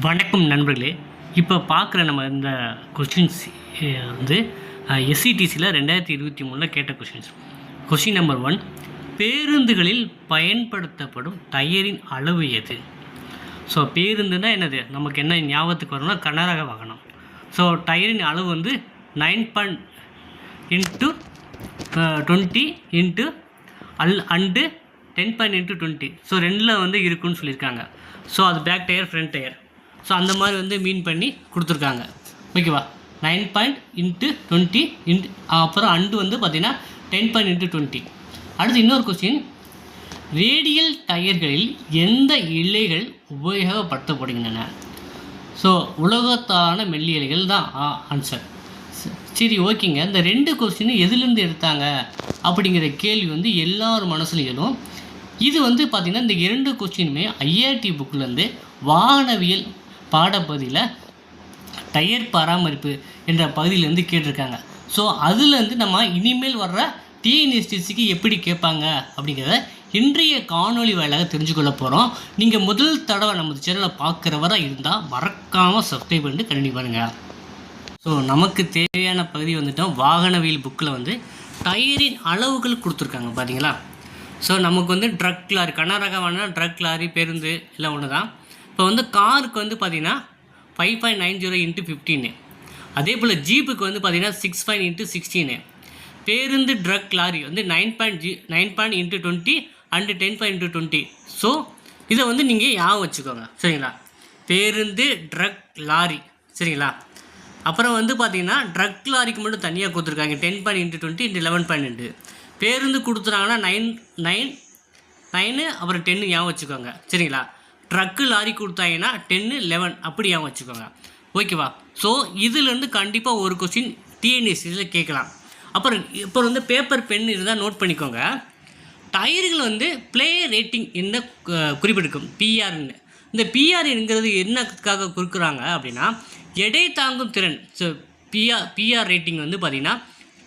வணக்கம் நண்பர்களே. இப்போ பார்க்குற நம்ம இந்த கொஸ்டின்ஸ் வந்து எஸ்சிடிசியில் ரெண்டாயிரத்தி இருபத்தி மூணில் கேட்ட கொஸ்டின்ஸ் கொஷின் நம்பர் ஒன் பேருந்துகளில் பயன்படுத்தப்படும் டயரின் அளவு எது? ஸோ பேருந்துனா என்னது? நமக்கு என்ன ஞாபகத்துக்கு வரும்னா கனரக வாகனம். ஸோ டயரின் அளவு வந்து nine point into twenty into Al and ten point into twenty so ரெண்டில் வந்து இருக்குன்னு சொல்லியிருக்காங்க. ஸோ அது back tyre front tyre so அந்த மாதிரி வந்து மீன் பண்ணி கொடுத்துருக்காங்க. ஓகேவா nine point into twenty into அப்புறம் அண்டு வந்து பார்த்தீங்கன்னா டென் பாயிண்ட் இன்ட்டு டுவெண்ட்டி அடுத்து இன்னொரு கொஸ்டின் ரேடியல் டயர்களில் எந்த இலைகள் உபயோகப்படுத்தப்படுகின்றன? ஸோ உலகத்தான மெல்லிய இலைகள் தான் ஆன்சர் சரி ஓகேங்க. இந்த ரெண்டு கொஸ்டின் எதுலேருந்து எடுத்தாங்க? அப்படிங்கிற கேள்வி வந்து எல்லார் மனசுலையும் இது வந்து பார்த்திங்கன்னா இந்த இரண்டு கொஸ்டினுமே ஐஆர்டி புக்கிலேருந்து வாகனவியல் பாடப்பகுதியில் டயர் பராமரிப்பு என்ற பகுதியிலேருந்து கேட்டிருக்காங்க. ஸோ அதுலேருந்து நம்ம இனிமேல் வர்ற டிஎன்எஸ்டிசிக்கு எப்படி கேட்பாங்க அப்படிங்கிறத இன்றைய காணொளி வாயிலாக தெரிஞ்சுக்கொள்ள போகிறோம் நீங்கள் முதல் தடவை நமது சேனலை பார்க்குறவராக இருந்தால் மறக்காமல் சப்ஸ்கிரைப் பண்ணிட்டு கண்டினியூ பண்ணுங்கள் ஸோ நமக்கு தேவையான பகுதி வந்துட்டோம் வாகனவியல் புக்கில் வந்து டயரின் அளவுகள் கொடுத்துருக்காங்க பார்த்தீங்களா ஸோ நமக்கு வந்து ட்ரக் லாரி கனரக வாகனம் ட்ரக் லாரி பேருந்து இல்லை ஒன்று தான் இப்போ வந்து காருக்கு வந்து பார்த்தீங்கன்னா five point nine zero into fifteen அதே போல் ஜீப்புக்கு வந்து பார்த்தீங்கன்னா சிக்ஸ் பாயிண்ட் இன்ட்டு சிக்ஸ்டீனு பேருந்து ட்ரக் லாரி வந்து nine point G nine point into twenty and ten point into twenty so இதை வந்து நீங்கள் ஞாபகம் வச்சுக்கோங்க. சரிங்களா? பேருந்து ட்ரக் லாரி சரிங்களா? அப்புறம் வந்து பார்த்தீங்கன்னா ட்ரக் லாரிக்கு மட்டும் தனியாக கொடுத்துருக்காங்க. Ten point into twenty into eleven point into பேருந்து கொடுத்துறாங்கன்னா நைன் நைன் நைனு அப்புறம் டென்னு ஞாபகம் வச்சுக்கோங்க. சரிங்களா? ட்ரக்கு லாரி கொடுத்தாங்கன்னா டென்னு லெவன் அப்படி வச்சுக்கோங்க. ஓகேவா ஸோ இதுலேருந்து கண்டிப்பாக ஒரு கொஸ்டின் டிஎன்எஸ்சியில் கேட்கலாம். அப்புறம் இப்போ வந்து பேப்பர் பென் இருந்தால் நோட் பண்ணிக்கோங்க. டயர்கள் வந்து ப்ளே ரேட்டிங் என்ன குறிப்பிடுக்கும் குறிப்பிட்டிருக்கும்? பிஆர்னு இந்த பிஆர்ங்கிறது என்னத்துக்காக கொடுக்குறாங்க அப்படின்னா எடை தாங்கும் திறன். ஸோ பிஆர் பிஆர் ரேட்டிங் வந்து பார்த்திங்கன்னா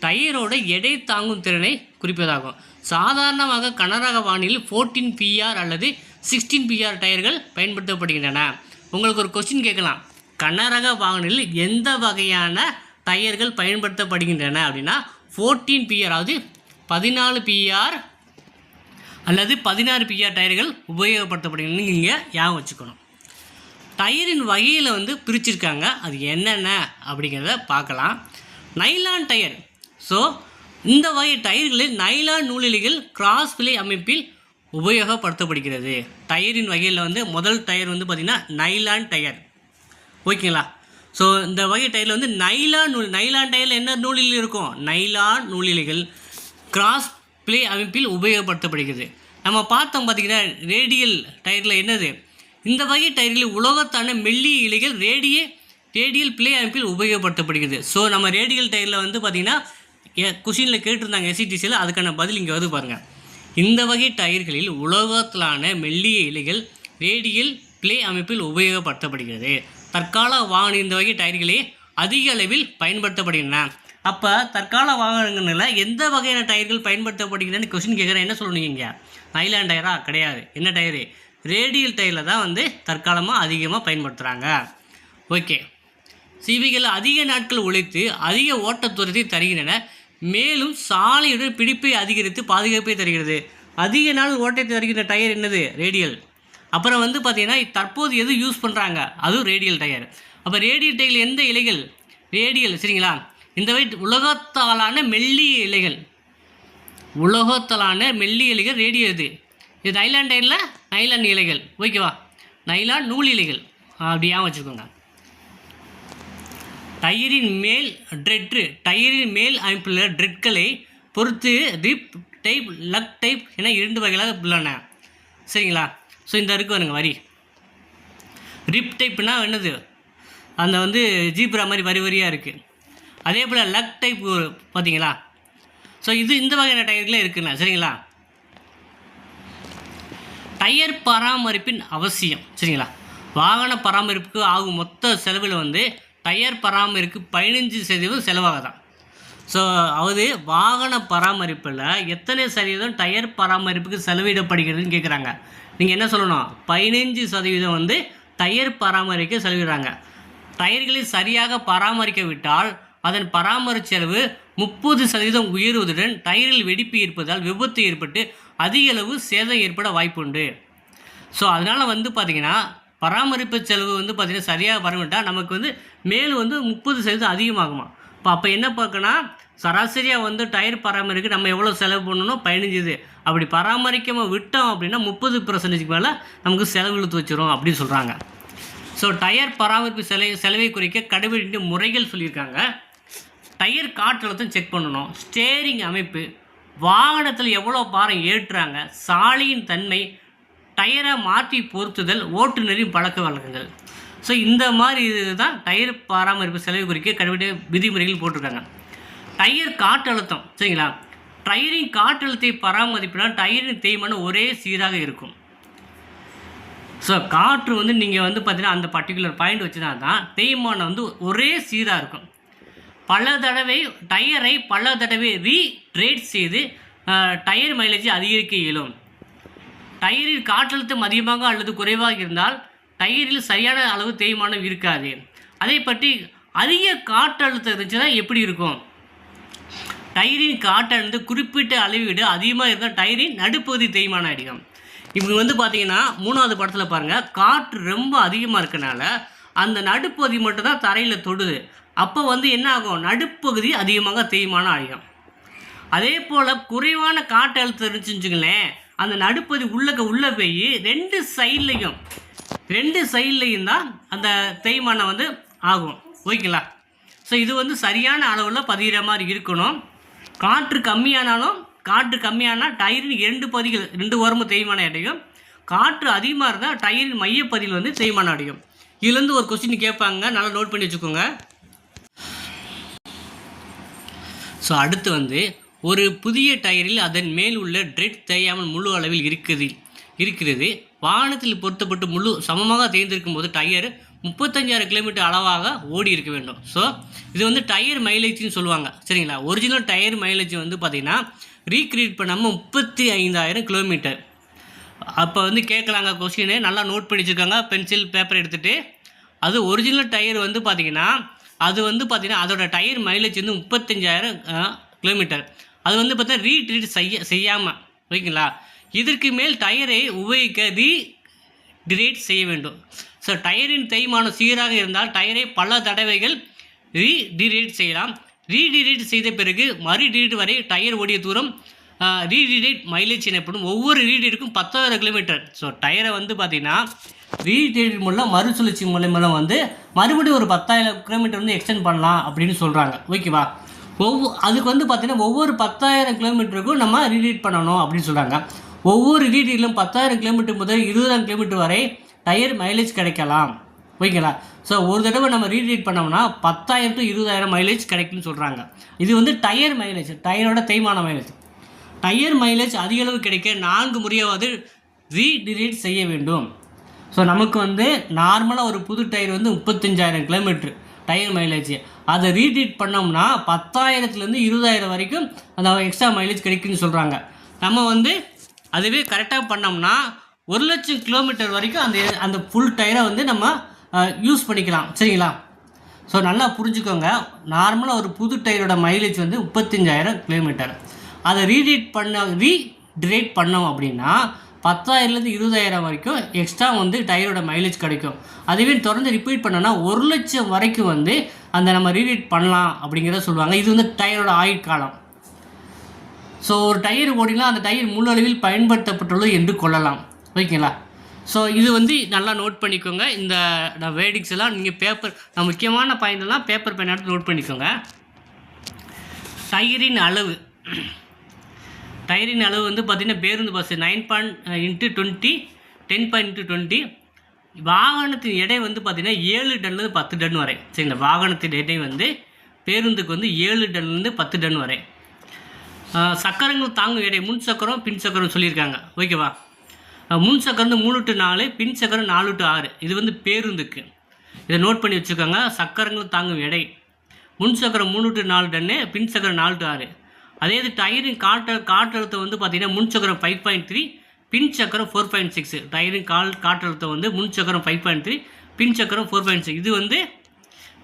டயரோட எடை தாங்கும் திறனை குறிப்பதாகும். சாதாரணமாக கனரக வானில் ஃபோர்டீன் பிஆர் அல்லது சிக்ஸ்டீன் பிஆர் டயர்கள் பயன்படுத்தப்படுகின்றன. உங்களுக்கு ஒரு கொஸ்டின் கேட்கலாம். கனரக வாகனங்களில் எந்த வகையான டயர்கள் பயன்படுத்தப்படுகின்றன அப்படின்னா ஃபோர்டீன் பிஆர் அதாவது பதினாலு பிஆர் அல்லது பதினாறு பிஆர் டயர்கள் உபயோகப்படுத்தப்படுகின்றன நீங்கள் ஞாபகம் வச்சுக்கணும். டயரின் வகையில் வந்து பிரிச்சிருக்காங்க. அது என்னென்ன அப்படிங்கிறத பார்க்கலாம். நைலான் டயர் ஸோ இந்த வகை டயர்களில் நைலான் நூலிலைகள் கிராஸ் விலை அமைப்பில் உபயோகப்படுத்தப்படுகிறது. டயரின் வகையில் வந்து முதல் டயர் வந்து பார்த்திங்கன்னா நைலான் டயர் ஓகேங்களா? ஸோ இந்த வகை டயரில் வந்து நைலான் நூல் நைலான் டயரில் என்ன நூலில் இருக்கும்? நைலான் நூலிலைகள். கிராஸ் பிளே அமைப்பில் உபயோகப்படுத்தப்படுகிறது. நம்ம பார்த்தோம் பார்த்தீங்கன்னா ரேடியல் டயரில் என்னது? இந்த வகை டயர்களில் உலோகத்தான மெல்லிய இலைகள் ரேடிய ரேடியல் பிளே அமைப்பில் உபயோகப்படுத்தப்படுகிறது. ஸோ நம்ம ரேடியல் டயரில் வந்து பார்த்திங்கன்னா குஷினில் கேட்டிருந்தாங்க எஸ்சிடிசியில் அதுக்கான பதில் இங்கே வந்து பாருங்கள் இந்த வகை டயர்களில் உலோகத்திலான மெல்லிய இலைகள் ரேடியல் பிளே அமைப்பில் உபயோகப்படுத்தப்படுகிறது. தற்கால வாகன இந்த வகை டயர்களே அதிக அளவில் பயன்படுத்தப்படுகின்றன. அப்போ தற்கால வாகனங்களில் எந்த வகையான டயர்கள் பயன்படுத்தப்படுகின்றன? கொஸ்டின் கேட்குறேன் என்ன சொல்லணும் இங்கே? நைலான் டயரா? கிடையாது. என்ன டயரு? ரேடியல் டயரில் தான் வந்து தற்காலமாக அதிகமாக பயன்படுத்துகிறாங்க ஓகே சிவிகள் அதிக நாட்கள் உழைத்து அதிக ஓட்டத் தூரத்தை தருகின்றன. மேலும் சாலையுடன் பிடிப்பை அதிகரித்து பாதுகாப்பை தருகிறது. அதிக நாள் ஓட்டத்தை தருகின்ற டயர் என்னது? ரேடியல். அப்புறம் வந்து பார்த்தீங்கன்னா தற்போது எது யூஸ் பண்ணுறாங்க அதுவும் ரேடியல் டயர். அப்போ ரேடியல் டயர் எந்த இலைகள்? ரேடியல் சரிங்களா? இந்த வைட் உலகத்தாலான மெல்லிய இலைகள். உலகத்தாலான மெல்லிய இலைகள் ரேடியோ இது. இது நைலான் டயரில் நைலான் இலைகள். ஓகேவா? நைலான் நூல் இலைகள். அப்படியா வச்சுக்கோங்க. டயரின் மேல் ட்ரெட்டு டயரின் மேல் அமைப்புள்ள ட்ரெட்களை பொறுத்து ரிப் டைப் லக் டைப் என இரண்டு வகைகளாக உள்ளன. சரிங்களா? ஸோ இந்த இருக்கு வருங்க வரி. ரிப் டைப்னா என்னது? அந்த வந்து ஜீப்ரா மாதிரி வரி வரியாக இருக்குது அதே போல் லக் டைப் பார்த்தீங்களா ஸோ இது இந்த வகையான டயர்களே இருக்குண்ணா சரிங்களா? டயர் பராமரிப்பின் அவசியம் சரிங்களா? வாகன பராமரிப்புக்கு ஆகும் மொத்த செலவில் வந்து டயர் பராமரிப்பு பதினஞ்சு சதவீதம் செலவாகுதான் ஸோ அதாவது வாகன பராமரிப்பில் எத்தனை சதவீதம் டயர் பராமரிப்புக்கு செலவிடப்படுகிறதுன்னு கேட்குறாங்க நீங்கள் என்ன சொல்லணும்? பதினஞ்சு சதவீதம் வந்து டயர் பராமரிக்க செலவிடுறாங்க. டயர்களை சரியாக பராமரிக்க விட்டால் அதன் பராமரிப்பு செலவு முப்பது சதவீதம் உயர்வதுடன் டயரில் வெடிப்பு இருப்பதால் விபத்து ஏற்பட்டு அதிக அளவு சேதம் ஏற்பட வாய்ப்புண்டு. ஸோ அதனால் வந்து பார்த்திங்கன்னா பராமரிப்பு செலவு வந்து பார்த்திங்கன்னா சரியாக வரவிட்டால் நமக்கு வந்து மேலும் வந்து முப்பது சதவீதம் அதிகமாகுமா? இப்போ அப்போ என்ன பார்க்கணும்னா சராசரியாக வந்து டயர் பராமரிக்க நம்ம எவ்வளோ செலவு பண்ணணும் பதினஞ்சுது அப்படி பராமரிக்காமல் விட்டோம் அப்படின்னா முப்பது பர்சன்டேஜ்க்கு மேலே நமக்கு செலவு இழுத்து வச்சிரும் அப்படின்னு சொல்கிறாங்க ஸோ டயர் பராமரிப்பு செலவை செலவை குறைக்க கடைபிடிக்க முறைகள் சொல்லியிருக்காங்க. டயர் காற்றழுத்தம் செக் பண்ணணும். ஸ்டேரிங் அமைப்பு வாகனத்தில் எவ்வளோ பாரம் ஏற்றுறாங்க சாலையின் தன்மை டயரை மாற்றி பொருத்துதல் ஓட்டுநரின் பழக்க வழக்கங்கள். ஸோ இந்த மாதிரி இதுதான் டயர் பராமரிப்பு செலவு குறிக்க கடைபிடி விதிமுறைகள் போட்டிருக்காங்க. டயர் காற்றழுத்தம் சரிங்களா? டயரின் காற்றழுத்தை பராமரிப்பினால் டயரின் தேய்மானம் ஒரே சீராக இருக்கும். ஸோ காற்று வந்து நீங்கள் வந்து பார்த்தீங்கன்னா அந்த பர்டிகுலர் பாயிண்ட் வச்சுனா தான் தேய்மானம் வந்து ஒரே சீராக இருக்கும். பல தடவை டயரை பல தடவை ரீட்ரேட் செய்து டயர் மைலேஜை அதிகரிக்க இயலும். டயரில் காற்றழுத்தம் அதிகமாக அல்லது குறைவாக இருந்தால் டயரில் சரியான அளவு தேய்மானம் இருக்காது. அதை பற்றி அதிக காற்றழுத்தம் இருந்துச்சுன்னா எப்படி இருக்கும்? டயரின் காற்றழுந்து குறிப்பிட்ட அளவை விட அதிகமாக இருந்தால் டயரின் நடுப்பகுதி தேய்மானம் அடிக்கும் இவங்க வந்து பார்த்தீங்கன்னா மூணாவது படத்தில் பாருங்கள் காற்று ரொம்ப அதிகமாக இருக்கனால அந்த நடுப்பகுதி மட்டும்தான் தரையில் தொடுது. அப்போ வந்து என்ன ஆகும்? நடுப்பகுதி அதிகமாக தேய்மானம் அடையும் அதே போல் குறைவான காற்றழுத்தம் இருந்துச்சுன்னு வச்சுங்களேன் அந்த நடுப்பகுதி உள்ளக்க உள்ளே போய் ரெண்டு சைட்லையும் ரெண்டு சைட்லையும் தான் அந்த தேய்மானம் வந்து ஆகும். ஓகேங்களா? ஸோ இது வந்து சரியான அளவில் பதிகிற மாதிரி இருக்கணும். காற்று கம்மியானாலும் காற்று கம்மியானால் டயரின் இரண்டு பதிகள் ரெண்டு ஓரமும் தேய்மானம் அடையும். காற்று அதிகமாக இருந்தால் டயரின் மையப்பகுதியில் வந்து தேய்மானம் அடையும். இதுலேருந்து ஒரு கொஸ்டின் கேட்பாங்க. நல்லா நோட் பண்ணி வச்சுக்கோங்க. ஸோ அடுத்து வந்து ஒரு புதிய டயரில் அதன் மேல் உள்ள ட்ரெட் தேயாமல் முழு அளவில் இருக்குது இருக்கிறது. வாகனத்தில் பொருத்தப்பட்டு முழு சமமாக தேர்ந்திருக்கும் போது டயர் முப்பத்தஞ்சாயிரம் கிலோமீட்டர் அளவாக ஓடி இருக்க வேண்டும். ஸோ இது வந்து டயர் மைலேஜ்னு சொல்லுவாங்க. சரிங்களா? ஒரிஜினல் டயர் மைலேஜ் வந்து பார்த்திங்கன்னா ரீக்ரியேட் பண்ணாமல் முப்பத்தி ஐந்தாயிரம் கிலோமீட்டர் அப்போ வந்து கேட்கலாங்க கொஸ்டினு நல்லா நோட் பண்ணி வச்சுருக்காங்க பென்சில் பேப்பர் எடுத்துகிட்டு அது ஒரிஜினல் டயர் வந்து பார்த்திங்கன்னா அது வந்து பார்த்திங்கன்னா அதோடய டயர் மைலேஜ் வந்து முப்பத்தஞ்சாயிரம் கிலோமீட்டர் அது வந்து பார்த்தா ரீட்ரீட் செய்ய செய்யாமல் ஓகேங்களா இதற்கு மேல் டயரை உபயோகிக்க ரீ டிரேட் செய்ய வேண்டும். ஸோ டயரின் தேய்மானம் சீராக இருந்தால் டயரை பல தடவைகள் ரீடிரேட் செய்யலாம். ரீடிரேட் செய்த பிறகு மறு டிரேட் வரை டயர் ஓடிய தூரம் ரீடிரேட் மைலேஜ் எனப்படும் ஒவ்வொரு ரீடிருக்கும் பத்தாயிரம் கிலோமீட்டர் ஸோ டயரை வந்து பார்த்தீங்கன்னா ரீடிரேட் மூலம் மறுசுழற்சி மூலம் வந்து மறுபடியும் ஒரு பத்தாயிரம் கிலோமீட்டர் வந்து எக்ஸ்டெண்ட் பண்ணலாம் அப்படின்னு சொல்கிறாங்க ஓகேவா ஒவ்வொரு அதுக்கு வந்து பார்த்திங்கன்னா ஒவ்வொரு பத்தாயிரம் கிலோமீட்டருக்கும் நம்ம ரீடீட் பண்ணணும் அப்படின்னு சொல்கிறாங்க ஒவ்வொரு ரீடீட்லும் பத்தாயிரம் கிலோமீட்டர் முதல் இருபதாயிரம் கிலோமீட்டர் வரை டயர் மைலேஜ் கிடைக்கலாம். ஓகேங்களா? ஸோ ஒரு தடவை நம்ம ரீடீட் பண்ணோம்னா பத்தாயிரம் டு இருபதாயிரம் மைலேஜ் கிடைக்கும்னு சொல்கிறாங்க இது வந்து டயர் மைலேஜ் டயரோட தேய்மான மைலேஜ் டயர் மைலேஜ் அதிக அளவு கிடைக்க நான்கு முறையாவது ரீடிலீட் செய்ய வேண்டும். ஸோ நமக்கு வந்து நார்மலாக ஒரு புது டயர் வந்து முப்பத்தஞ்சாயிரம் கிலோமீட்ரு டயர் மைலேஜ் அதை ரீட்ரீட் பண்ணோம்னா பத்தாயிரத்துலேருந்து இருபதாயிரம் வரைக்கும் அந்த எக்ஸ்ட்ரா மைலேஜ் கிடைக்குன்னு சொல்கிறாங்க நம்ம வந்து அதுவே கரெக்டாக பண்ணோம்னா ஒரு லட்சம் கிலோமீட்டர் வரைக்கும் அந்த அந்த ஃபுல் டயரை வந்து நம்ம யூஸ் பண்ணிக்கலாம். சரிங்களா? ஸோ நல்லா புரிஞ்சுக்கோங்க. நார்மலாக ஒரு புது டயரோட மைலேஜ் வந்து முப்பத்தஞ்சாயிரம் கிலோமீட்டர் அதை ரீடீட் பண்ண ரீடிரேட் பண்ணோம் அப்படின்னா பத்தாயிரத்துலேருந்து இருபதாயிரம் வரைக்கும் எக்ஸ்ட்ரா வந்து டயரோட மைலேஜ் கிடைக்கும். அதுவே தொடர்ந்து ரிப்பீட் பண்ணோன்னா ஒரு லட்சம் வரைக்கும் வந்து அந்த நம்ம ரீரீட் பண்ணலாம் அப்படிங்கிறத சொல்லுவாங்க. இது வந்து டயரோட ஆயுட்காலம் ஸோ ஒரு டயர் ஓடினா அந்த டயர் முழு அளவில் பயன்படுத்தப்பட்டுள்ளது என்று கொள்ளலாம். ஓகேங்களா? ஸோ இது வந்து நல்லா நோட் பண்ணிக்கோங்க. இந்த வேர்டிங்ஸ் எல்லாம் நீங்கள் பேப்பர் நான் முக்கியமான பாயிண்ட் எல்லாம் பேப்பர் பயன் எடுத்து நோட் பண்ணிக்கோங்க. டயரின் அளவு. டயரின் அளவு வந்து பார்த்திங்கன்னா பேருந்து bus nine point into twenty ten point into twenty வாகனத்தின் எடை வந்து பார்த்திங்கன்னா ஏழு டன்லேருந்து பத்து டன் வரை. சரிங்களா? வாகனத்தின் எடை வந்து பேருந்துக்கு வந்து ஏழு டன்லேருந்து பத்து டன் வரை. சக்கரங்கள் தாங்கும் எடை முன் சக்கரம் பின் சக்கரம் சொல்லியிருக்காங்க. ஓகேவா? முன் சக்கரம் வந்து மூணு டு நாலு பின் சக்கரம் நாலு டு ஆறு. இது வந்து பேருந்துக்கு. இதை நோட் பண்ணி வச்சுக்கோங்க சக்கரங்கள் தாங்கும் எடை. முன் சக்கரம் மூணு டு நாலு டன்னு பின் சக்கரம் நாலு டு ஆறு. அதே இது டயரின் காற்ற காற்றழுத்தம் வந்து பார்த்திங்கன்னா முன் சக்கரம் ஃபைவ் பாயிண்ட் த்ரீ பின் சக்கரம் ஃபோர் பாயிண்ட் சிக்ஸ் டயரின் கால் காற்றழுத்தம் வந்து முன் சக்கரம் ஃபைவ் பாயிண்ட் த்ரீ பின் சக்கரம் ஃபோர் பாயிண்ட் சிக்ஸ் இது வந்து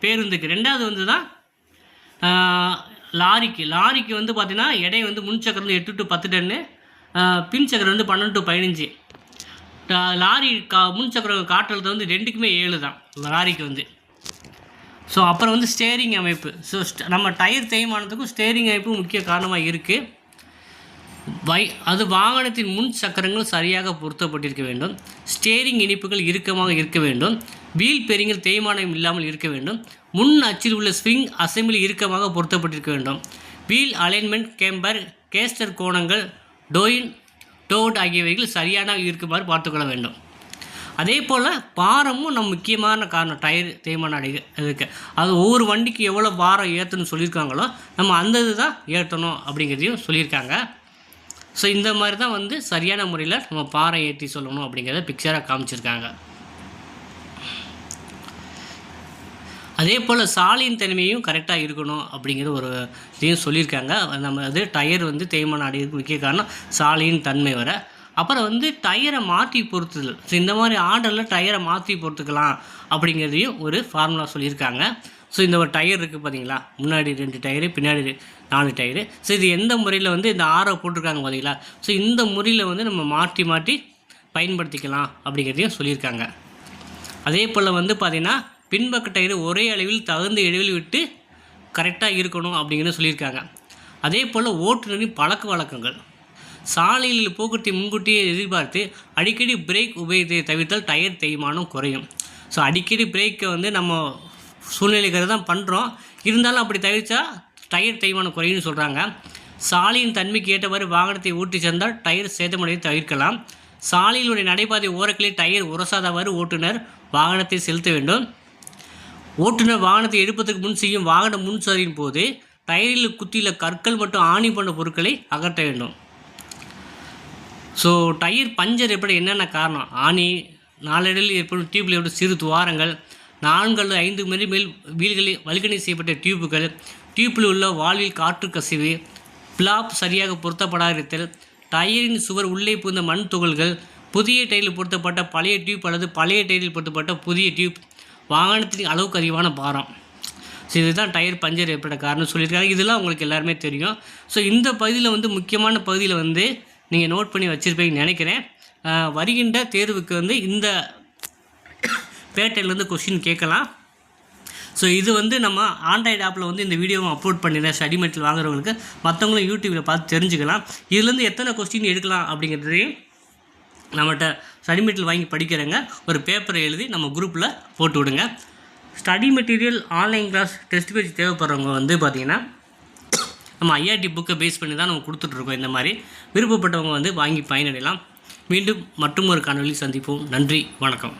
பேருந்துக்கு. ரெண்டாவது வந்து தான் லாரிக்கு. லாரிக்கு வந்து பார்த்தீங்கன்னா எடை வந்து முன் சக்கரம் வந்து எட்டு டு பத்து டன்னு பின் சக்கரம் வந்து பன்னெண்டு டு பதினஞ்சு. லாரி கா முன் சக்கரம் காற்றழுத்தம் வந்து ரெண்டுக்குமே ஏழு தான். லாரிக்கு வந்து. ஸோ அப்புறம் வந்து ஸ்டேரிங் அமைப்பு. ஸோ நம்ம டயர் தேய்மானத்துக்கும் ஸ்டேரிங் அமைப்பு முக்கிய காரணமாக இருக்குது வை அது வாகனத்தின் முன் சக்கரங்கள் சரியாக பொருத்தப்பட்டிருக்க வேண்டும். ஸ்டேரிங் இனிப்புகள் இறுக்கமாக இருக்க வேண்டும். வீல் பெரிங்கள் தேய்மானம் இல்லாமல் இருக்க வேண்டும். முன் அச்சில் உள்ள ஸ்விங் அசெம்பிளி இறுக்கமாக பொருத்தப்பட்டிருக்க வேண்டும். வீல் அலைன்மெண்ட் கேம்பர் கேஸ்டர் கோணங்கள் டோயின் டோட் ஆகியவைகள் சரியான இருக்குமாறு பார்த்துக்கொள்ள வேண்டும். அதே போல் பாரமும் நம்ம முக்கியமான காரணம் டயர் தேய்மானம் அடைக அதுக்கு அது ஒவ்வொரு வண்டிக்கு எவ்வளோ பாரம் ஏற்றணும்னு சொல்லியிருக்காங்களோ நம்ம அந்த இது தான் ஏற்றணும் அப்படிங்கிறதையும் சொல்லியிருக்காங்க. ஸோ இந்த மாதிரி தான் வந்து சரியான முறையில் நம்ம பாறை ஏற்றி சொல்லணும் அப்படிங்கிறத பிக்சராக காமிச்சிருக்காங்க. அதே போல் சாலையின் தன்மையும் கரெக்டாக இருக்கணும் அப்படிங்கிற ஒரு இதையும் சொல்லியிருக்காங்க. நம்ம அது டயர் வந்து தேய்மானம் அடையிறதுக்கு முக்கிய காரணம் சாலையின் தன்மை வர அப்புறம் வந்து டயரை மாற்றி பொறுத்துதல். ஸோ இந்த மாதிரி ஆர்டரில் டயரை மாற்றி பொறுத்துக்கலாம் அப்படிங்கிறதையும் ஒரு ஃபார்முலா சொல்லியிருக்காங்க. ஸோ இந்த ஒரு டயர் இருக்குது பார்த்தீங்களா முன்னாடி ரெண்டு டயரு பின்னாடி நாலு டயரு ஸோ இது எந்த முறையில் வந்து இந்த ஆரோ போட்டிருக்காங்க பார்த்தீங்களா ஸோ இந்த முறையில் வந்து நம்ம மாற்றி மாற்றி பயன்படுத்திக்கலாம் அப்படிங்கிறதையும் சொல்லியிருக்காங்க. அதே போல் வந்து பார்த்திங்கன்னா பின்பக்க டயர் ஒரே அளவில் தகுந்த இடைவெளி விட்டு கரெக்டாக இருக்கணும் அப்படிங்கிறத சொல்லியிருக்காங்க. அதே போல் ஓட்டுநரின் பழக்க வழக்கங்கள். சாலையில் போக்குவரத்தை முன்கூட்டியே எதிர்பார்த்து அடிக்கடி பிரேக் உபயோகத்தை தவிர்த்தால் டயர் தேய்மானம் குறையும். ஸோ அடிக்கடி பிரேக்கை வந்து நம்ம சூழ்நிலைகளை தான் பண்ணுறோம் இருந்தாலும் அப்படி தவிர்த்தா டயர் தேய்மானம் குறையும்னு சொல்கிறாங்க சாலையின் தன்மைக்கு ஏற்றவாறு வாகனத்தை ஓட்டி சென்றால் டயர் சேதமடையை தவிர்க்கலாம். சாலையினுடைய நடைபாதை ஓரங்களில் டயர் உரசாதவாறு ஓட்டுநர் வாகனத்தை செலுத்த வேண்டும். ஓட்டுநர் வாகனத்தை எடுப்பதற்கு முன் செய்யும் வாகன முன்சரியின் போது டயரில் குத்தியுள்ள கற்கள் மற்றும் ஆணி போன்ற பொருட்களை அகற்ற வேண்டும். ஸோ டயர் பஞ்சர் ஏற்பட என்னென்ன காரணம்? ஆணி நாளடையில் ஏற்படும் டியூப்பில் ஏற்படும் சிறு துவாரங்கள் நான்கு அல்லது ஐந்து மணி மேல் வீல்களில் வல்கனை செய்யப்பட்ட டியூப்புகள் டியூப்பில் உள்ள வால்வில் காற்று கசிவு பிளாப் சரியாக பொருத்தப்படாதிருத்தல் டயரின் சுவர் உள்ளே புகுந்த மண் துகள்கள் புதிய டயரில் பொருத்தப்பட்ட பழைய டியூப் அல்லது பழைய டயரில் பொருத்தப்பட்ட புதிய டியூப் வாகனத்தின் அளவுக்கு அதிகமான பாரம். ஸோ இதுதான் டயர் பஞ்சர் ஏற்பட காரணம் சொல்லியிருக்காங்க. இதெல்லாம் உங்களுக்கு எல்லாருமே தெரியும். ஸோ இந்த பகுதியில் வந்து முக்கியமான பகுதியில் வந்து நீங்கள் நோட் பண்ணி வச்சுருப்பீங்கன்னு நினைக்கிறேன். வருகின்ற தேர்வுக்கு வந்து இந்த பேட்டையிலேருந்து கொஷின் கேட்கலாம். ஸோ இது வந்து நம்ம ஆண்ட்ராய்டு ஆப்பில் வந்து இந்த வீடியோவை அப்லோட் பண்ணிடுறேன். ஸ்டடி மெட்டீரியல் வாங்குறவங்களுக்கு. மற்றவங்களும் யூடியூப்பில் பார்த்து தெரிஞ்சுக்கலாம். இதுலேருந்து எத்தனை கொஸ்டின் எடுக்கலாம் அப்படிங்கிறதையும் நம்மகிட்ட ஸ்டடி மெட்டீரியல் வாங்கி படிக்கிறேங்க ஒரு பேப்பரை எழுதி நம்ம குரூப்பில் போட்டு விடுங்க. Study material online class test page தேவைப்படுறவங்க வந்து பார்த்திங்கன்னா நம்ம ஐஆர்டி புக்கை பேஸ் பண்ணி தான் நம்ம கொடுத்துட்ருக்கோம் இந்த மாதிரி. விருப்பப்பட்டவங்க வந்து வாங்கி பயனடையலாம். மீண்டும் மற்றும் ஒரு காணொலி சந்திப்போம். நன்றி. வணக்கம்.